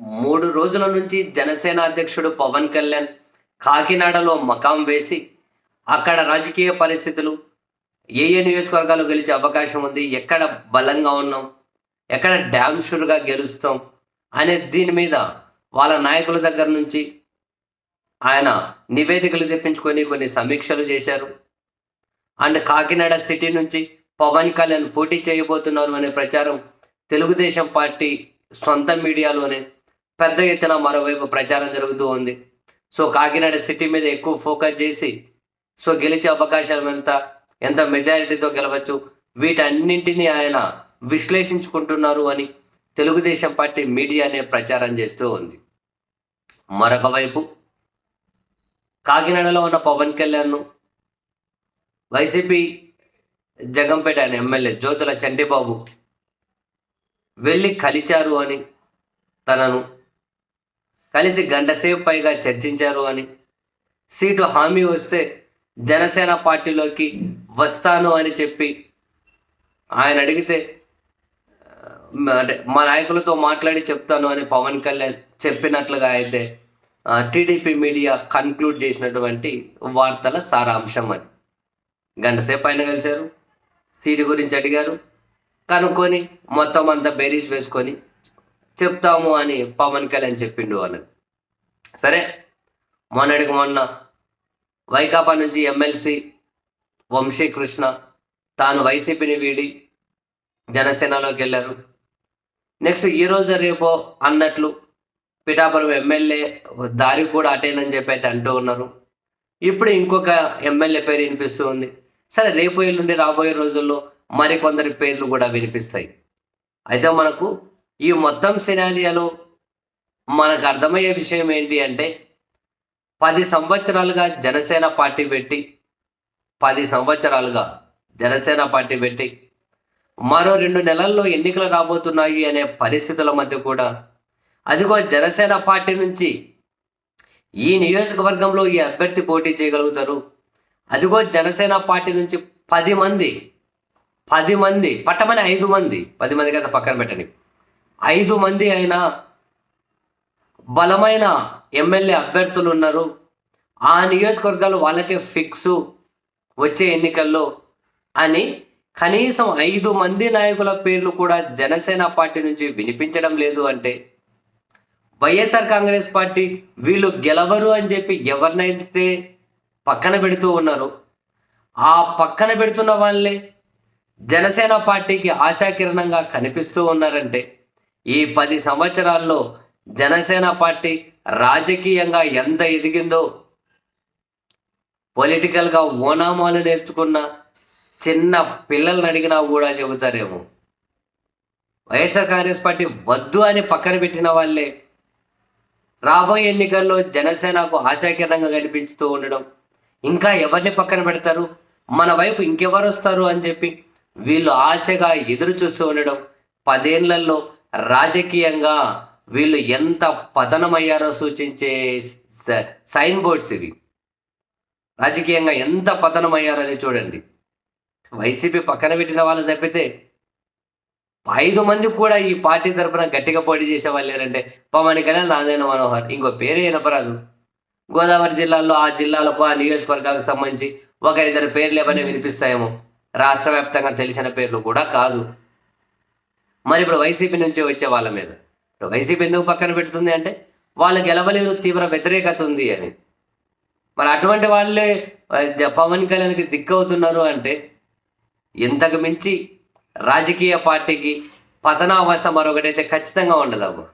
మూడు రోజుల నుంచి జనసేన అధ్యక్షుడు పవన్ కళ్యాణ్ కాకినాడలో మకాం వేసి అక్కడ రాజకీయ పరిస్థితులు ఏ ఏ నియోజకవర్గాలు గెలిచే అవకాశం ఉంది ఎక్కడ బలంగా ఉన్నాం ఎక్కడ డ్యామ్ షూర్గా గెలుస్తాం అనే దీని మీద వాళ్ళ నాయకుల దగ్గర నుంచి ఆయన నివేదికలు తెప్పించుకొని కొన్ని సమీక్షలు చేశారు. అండ్ కాకినాడ సిటీ నుంచి పవన్ కళ్యాణ్ పోటీ చేయబోతున్నారు అనే ప్రచారం తెలుగుదేశం పార్టీ సొంత మీడియాలోనే పెద్ద ఎత్తున మరోవైపు ప్రచారం జరుగుతూ ఉంది. సో కాకినాడ సిటీ మీద ఎక్కువ ఫోకస్ చేసి సో గెలిచే అవకాశాలు ఎంత ఎంత మెజారిటీతో గెలవచ్చు వీటన్నింటినీ ఆయన విశ్లేషించుకుంటున్నారు అని తెలుగుదేశం పార్టీ మీడియానే ప్రచారం చేస్తూ ఉంది. మరొక వైపు కాకినాడలో ఉన్న పవన్ కళ్యాణ్ను వైసీపీ జగంపేట ఆయన ఎమ్మెల్యే జ్యోతుల చంటిబాబు వెళ్ళి కలిచారు అని తనను కలిసి గంటసేపు పైగా చర్చించారు అని. సీటు హామీ వస్తే జనసేన పార్టీలోకి వస్తాను అని చెప్పి ఆయన అడిగితే అంటే మా నాయకులతో మాట్లాడి చెప్తాను అని పవన్ కళ్యాణ్ చెప్పినట్లుగా అయితే టీడీపీ మీడియా కన్క్లూడ్ చేసినటువంటి వార్తల సారాంశం అది. గంటసేపు ఆయన కలిశారు సీటు గురించి అడిగారు కనుక్కొని మొత్తం అంతా బేరీస్ వేసుకొని చెప్తాము అని పవన్ కళ్యాణ్ చెప్పిండు అన్నది సరే మొన్నటికి మొన్న వైకాపా నుంచి ఎమ్మెల్సీ వంశీకృష్ణ తాను వైసీపీని వీడి జనసేనలోకి వెళ్ళారు. నెక్స్ట్ ఈ రోజు రేపో అన్నట్లు పిఠాపురం ఎమ్మెల్యే దారి కూడా అటేనని చెప్పి అయితే అంటూ ఉన్నారు. ఇప్పుడు ఇంకొక ఎమ్మెల్యే పేరు వినిపిస్తూ ఉంది. సరే రేపు ఎల్లుండి రాబోయే రోజుల్లో మరికొందరి పేర్లు కూడా వినిపిస్తాయి. అయితే మనకు ఈ మొత్తం సినారియాలో మనకు అర్థమయ్యే విషయం ఏంటి అంటే పది సంవత్సరాలుగా జనసేన పార్టీ పెట్టి పది సంవత్సరాలుగా జనసేన పార్టీ పెట్టి మరో రెండు నెలల్లో ఎన్నికలు రాబోతున్నాయి అనే పరిస్థితుల మధ్య కూడా అదిగో జనసేన పార్టీ నుంచి ఈ నియోజకవర్గంలో ఈ అభ్యర్థి పోటీ చేయగలుగుతారు. అదిగో జనసేన పార్టీ నుంచి పది మంది పది మంది పట్టమని ఐదు మంది పది మంది కదా పక్కన పెట్టండి. ఐదు మంది అయినా బలమైన ఎమ్మెల్యే అభ్యర్థులు ఉన్నారు ఆ నియోజకవర్గాలు వాళ్ళకే ఫిక్స్ వచ్చే ఎన్నికల్లో అని కనీసం ఐదు మంది నాయకుల పేర్లు కూడా జనసేన పార్టీ నుంచి వినిపించడం లేదు అంటే వైఎస్ఆర్ కాంగ్రెస్ పార్టీ వీళ్ళు గెలవరు అని చెప్పి ఎవరినైతే పక్కన పెడుతూ ఉన్నారో ఆ పక్కన పెడుతున్న వాళ్ళే జనసేన పార్టీకి ఆశాకిరణంగా కనిపిస్తూ ఉన్నారంటే ఈ పది సంవత్సరాల్లో జనసేన పార్టీ రాజకీయంగా ఎంత ఎదిగిందో పొలిటికల్గా ఓనామాలు నేర్చుకున్న చిన్న పిల్లల్ని అడిగినా కూడా చెబుతారేమో. వైఎస్ఆర్ కాంగ్రెస్ పార్టీ వద్దు అని పక్కన పెట్టిన వాళ్ళే రాబోయే ఎన్నికల్లో జనసేనకు ఆశాకిరణంగా కనిపించుతూ ఉండడం ఇంకా ఎవరిని పక్కన పెడతారు? మన వైపు ఇంకెవరు వస్తారు అని చెప్పి వీళ్ళు ఆశగా ఎదురు చూస్తూ ఉండడం పదేళ్ళలో రాజకీయంగా వీళ్ళు ఎంత పతనమయ్యారో సూచించే స- సైన్ బోర్డ్స్ ఇవి. రాజకీయంగా ఎంత పతనమయ్యారని చూడండి. వైసీపీ పక్కన పెట్టిన వాళ్ళు తప్పితే ఐదు మంది కూడా ఈ పార్టీ తరపున గట్టిగా పోటీ చేసే వాళ్ళు లేరంటే పవన్ కళ్యాణ్ మనోహర్ ఇంకో పేరే వినపరాదు. గోదావరి జిల్లాలో ఆ జిల్లాలకు ఆ నియోజకవర్గాలకు సంబంధించి ఒకరిద్దరు పేర్లు ఏమైనా వినిపిస్తాయేమో. రాష్ట్ర వ్యాప్తంగా తెలిసిన పేర్లు కూడా కాదు. మరి ఇప్పుడు వైసీపీ నుంచి వచ్చే వాళ్ళ మీద. వైసీపీ ఎందుకు పక్కన పెడుతుంది అంటే వాళ్ళు గెలవలేరు తీవ్ర వ్యతిరేకత ఉంది అని. మరి అటువంటి వాళ్ళే జ- పవన్ కళ్యాణ్కి దిక్కవుతున్నారు అంటే ఇంతకు మించి రాజకీయ పార్టీకి పతనావస్థ మరొకటైతే ఖచ్చితంగా ఉండదు